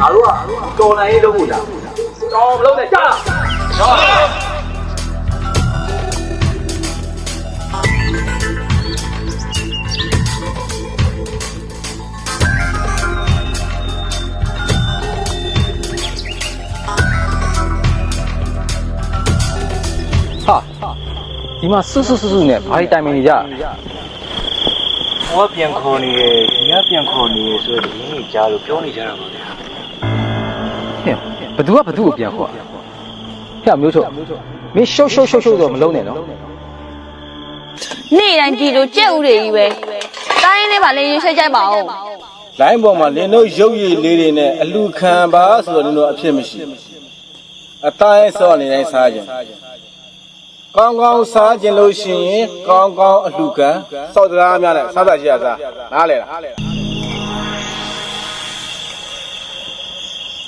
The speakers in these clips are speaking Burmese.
ငါတို့ကတော်လိုင်းရေးလုပ်ဖို့လားတော်မလုပ်နဲ့ကြားလားနော်ဟာဒီမှာစွတ်စွတ်စွတ်စွတ်နဲ့ဘာတိုင်မင်နေကြဟောပြန်ခေါ်နေရဒီ ဘသူကဘသူ့ကိုပြန်ခေါ်ဟဲ့မျိုးချုပ်မင်းရှုပ်ရှုပ်ရှုပ်ရှုပ်တော့မလုံးနဲ့နော်နေ့တိုင်းဒီလိုကြက်ဥတွေကြီးပဲတိုင်းလေးပါလေးရင်ဆွဲကြိုက်ပါဦးလိုင်းပေါ်မှာလင်းတို့ရုပ်ရည်လေးတွေနဲ့အလူခံပါဆိုတော့လင်းတို့အဖြစ်မရှိအတိုင်းစောနေတိုင်းစားကြကောင်းကောင်းစားကြလို့ရှိရင်ကောင်းကောင်းအလူခံစောက်တရားများနဲ့စားစားကြရစားနားလေလား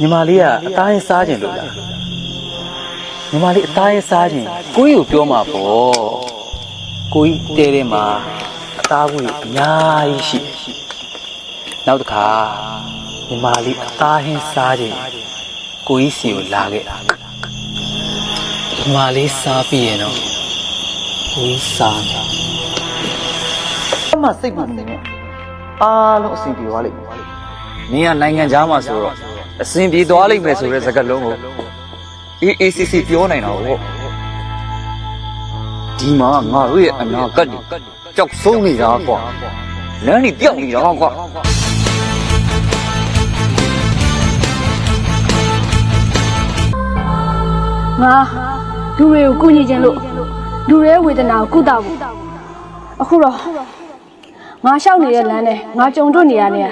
ညီမလေးကအသားရင်စားခြင်းလို့လားညီမလေးအသားရင်စားခြင်းကိုကြီးကိုပြောမှာပေါ့ကိုကြီးတဲတဲမှာအသားကိုအများကြီးရှိနောက်တစ်ခါညီမလေးအသားဟင်းစားခြင်းကိုကြီးစီကိုလာခဲ့ညီမလေးစားပြီးရင်တော့ကိုကြီးစားတယ်အမှစိတ်ပူနေနဲ့အားလုံးအစီပြေသွားလိမ့်မယ်။နင်ကနိုင်ငံသားမှာဆိုတော့ အစဉ်ပြေသွားလိမ့်မယ်ဆိုတဲ့စကားလုံးကို AACC ပြောနိုင်တာပေါ့။ဒီမှာငါတို့ရဲ့အနာဂတ်တွေကြောက်ဆုံးနေတာကွာ။လမ်းတွေပြောက်နေတာကွာငါလူတွေကိုကူညီခြင်းလို့လူတွေရဲ့ဝေဒနာကိုကုသဖို့အခုတော့ငါရှောက်နေတဲ့လမ်းနဲ့ငါကြုံတွေ့နေရတဲ့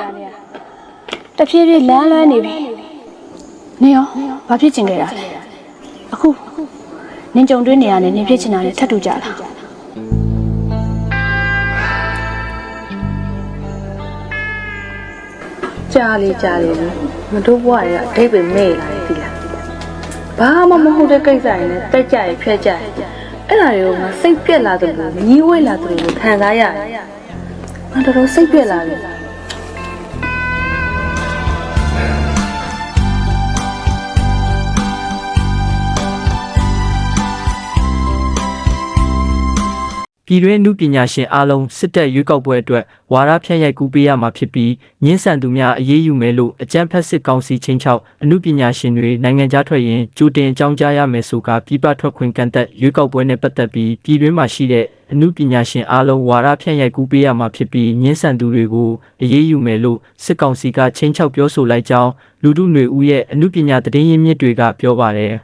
တဖြည်းဖြည်းလမ်းလွဲနေပြီ နေရောဘာဖြစ်ချင်ခဲ့တာလဲအခုနင်ကြုံတွေ့နေရတဲ့နင်ဖြစ်ချင်တာလေထပ်တူကြလားကြားလေကြားလေမတို့ဘွားရအတိတ်ပဲမေ့လာတယ်ဒီလားဘာမှမဟုတ်တဲ့ကိစ္စတွေနဲ့တက်ကြရဖြတ်ကြရအဲ့ဒါတွေကိုငါစိတ်ပြက်လာတယ်လို့ညီးဝဲလာတယ်လို့ခံစားရတယ်ငါတော်တော်စိတ်ပြက်လာပြီ ပြည်တွင်းအမှုပညာရှင်အားလုံးစစ်တပ်ရွေးကောက်ပွဲအတွက်ဝါရဖြန့်ရိုက်ကူးပေးရမှာဖြစ်ပြီးညှင်းဆန်သူများအရေးယူမယ်လို့အကြမ်းဖက်စစ်ကောင်စီချင်းချောက်အမှုပညာရှင်တွေနိုင်ငံခြားထွက်ရင်ကြိုတင်အကြောင်းကြားရမယ်ဆိုကပြည်ပထွက်ခွင့်ကန့်သက်ရွေးကောက်ပွဲနဲ့ပတ်သက်ပြီးပြည်တွင်းမှာရှိတဲ့အမှုပညာရှင်အားလုံးဝါရဖြန့်ရိုက်ကူးပေးရမှာဖြစ်ပြီးညှင်းဆန်သူတွေကိုအရေးယူမယ်လို့စစ်ကောင်စီကချင်းချောက်ပြောဆိုလိုက်ကြောင်းလူထုຫນွေဦးရဲ့အမှုပညာသတင်းရင်းမြစ်တွေကပြောပါတယ်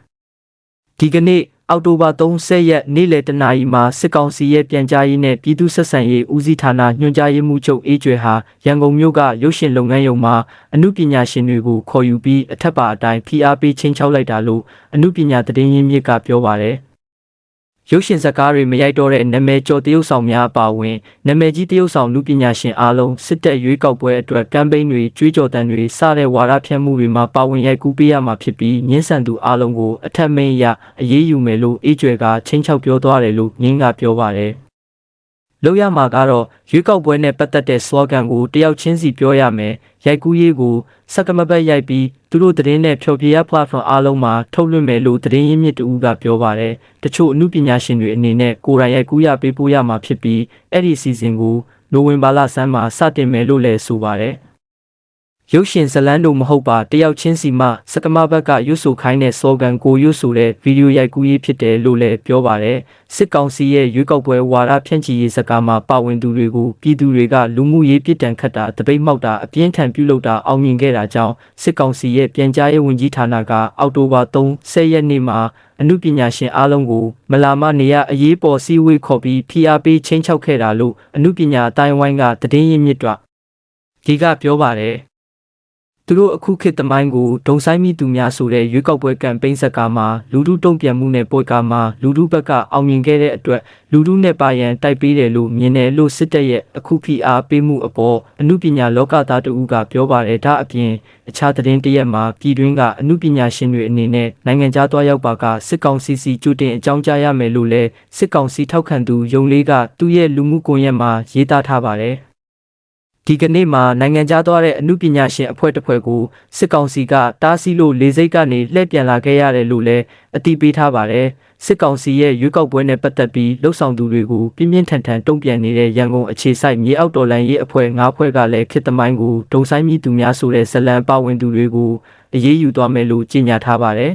ဒီကနေ့ အောက်တိုဘာ30ရက်နေ့လယ်တနာရီမှာစစ်ကောင်စီရဲ့ပြန်ကြားရေးနဲ့ပြည်သူ့ဆက်ဆံရေးဦးစီးဌာနညွှန်ကြားရေးမှူးချုပ်အေးကျွဲဟာရန်ကုန်မြို့ကရုပ်ရှင်လုပ်ငန်းရုံမှာအမှုပညာရှင်တွေကိုခေါ်ယူပြီးအထက်ပါအတိုင်းဖိအားပေးချင်းချောက်လိုက်တာလို့အမှုပညာသတင်းရင်းမြစ်ကပြောပါတယ် ရုပ်ရှင်ဇာတ်ကားတွေမရိုက်တော့တဲ့နာမည်ကျော်တရုပ်ဆောင်များအပါအဝင်နာမည်ကြီးတရုပ်ဆောင်လူပညာရှင်အားလုံးစစ်တပ်ရွေးကောက်ပွဲအတွက်ကမ်ပိန်းတွေကြွေးကြော်တမ်းတွေစတဲ့ဝါဒဖြန့်မှုတွေမှာပါဝင်ရိုက်ကူးပေးရမှာဖြစ်ပြီးညှင်းဆန်သူအားလုံးကိုအထက်မင်းအရအရေးယူမယ်လို့အေးကျွဲကချင်းချောက်ပြောသွားတယ်လို့ငင်းကပြောပါတယ် လောက်ရမှာကတော့ရွေးကောက်ပွဲနဲ့ပတ်သက်တဲ့ slogan ကိုတယောက်ချင်းစီပြောရမယ်ရိုက်ကူးရေးကိုစက္ကမပတ်ရိုက်ပြီးသူတို့သတင်းနဲ့ဖျော်ဖြေရ platform အားလုံးမှာထုတ်လွှင့်မယ်လို့သတင်းရင်းမြစ်တူကပြောပါတယ်တချို့အမှုပညာရှင်တွေအနေနဲ့ကိုယ်တိုင်ရိုက်ကူးရပေးပို့ရမှာဖြစ်ပြီးအဲ့ဒီစီစဉ်ကိုနိုဝင်ဘာလဆန်းမှာစတင်မယ်လို့လည်းဆိုပါတယ် ရုပ်ရှင်ဇလန်းတို့မဟုတ်ပါတယောက်ချင်းစီမှစကမဘက်ကရွတ်ဆိုခိုင်းတဲ့ slogan ကိုရွတ်ဆိုတဲ့ဗီဒီယိုရိုက်ကူးရေးဖြစ်တယ်လို့လည်းပြောပါတယ်စစ်ကောင်စီရဲ့ရွေးကောက်ပွဲဝါဒဖြန့်ချီရေးစကားမှာပါဝင်သူတွေကိုပြည်သူတွေကလူမှုရေးပြည်တံခတ်တာတပိတ်မှောက်တာအပြင်းထန်ပြုလုပ်တာအောင်မြင်ခဲ့တာကြောင့်စစ်ကောင်စီရဲ့ပြန်ကြားရေးဝန်ကြီးဌာနကအောက်တိုဘာ30ရက်နေ့မှာအမှုပညာရှင်အားလုံးကိုမလာမနေရအရေးပေါ်စည်းဝေးခေါ်ပြီးဖိအားပေးချင်းချောက်ခဲ့တာလို့အမှုပညာအတိုင်းဝိုင်းကသတင်းရင်းမြစ်တော့ဒီကပြောပါတယ် သူတို့အခုခေတ်သမိုင်းကိုဒုံဆိုင်မိသူများဆိုတဲ့ရွေးကောက်ပွဲကမ်ပိန်းဇက်ကာမှာလူထုတုံ့ပြန်မှုနဲ့ပွဲကာမှာလူထုဘက်ကအောင်မြင်ခဲ့တဲ့အတွက်လူထုနဲ့ပါရန်တိုက်ပေးတယ်လို့မြင်တယ်လို့စစ်တပ်ရဲ့အခုဖိအားပေးမှုအပေါ်အမှုပညာလောကသားတဦးကပြောပါတယ်ဒါအပြင်အခြားသတင်းတစ်ရက်မှာပြည်တွင်းကအမှုပညာရှင်တွေအနေနဲ့နိုင်ငံခြားသွားရောက်ပါကစစ်ကောင်စီစီကြိုတင်အကြောင်းကြားရမယ်လို့လဲစစ်ကောင်စီထောက်ခံသူယုံလေးကသူ့ရဲ့လူမှုကွန်ရက်မှာရေးသားထားပါတယ် ဒီကနေ့မှာနိုင်ငံခြားသွားတဲ့အမှုပညာရှင်အဖွဲ့တစ်ဖွဲ့ကိုစစ်ကောင်စီကတားဆီးလို့လေစိတ်ကနေလှည့်ပြန်လာခဲ့ရတယ်လို့လည်းအတိပေးထားပါတယ်စစ်ကောင်စီရဲ့ရွေးကောက်ပွဲနဲ့ပတ်သက်ပြီးလှုပ်ဆောင်သူတွေကိုပြင်းပြင်းထန်ထန်တုံ့ပြန်နေတဲ့ရန်ကုန်အခြေစိုက်မြေအောက်တော်လှန်ရေးအဖွဲ့၅ဖွဲ့ကလည်းခေတ်သမိုင်းကိုဒုံဆိုင်မိသူများဆိုတဲ့ဇလံပါဝင်သူတွေကိုအရေးယူသွားမယ်လို့ကြေညာထားပါတယ်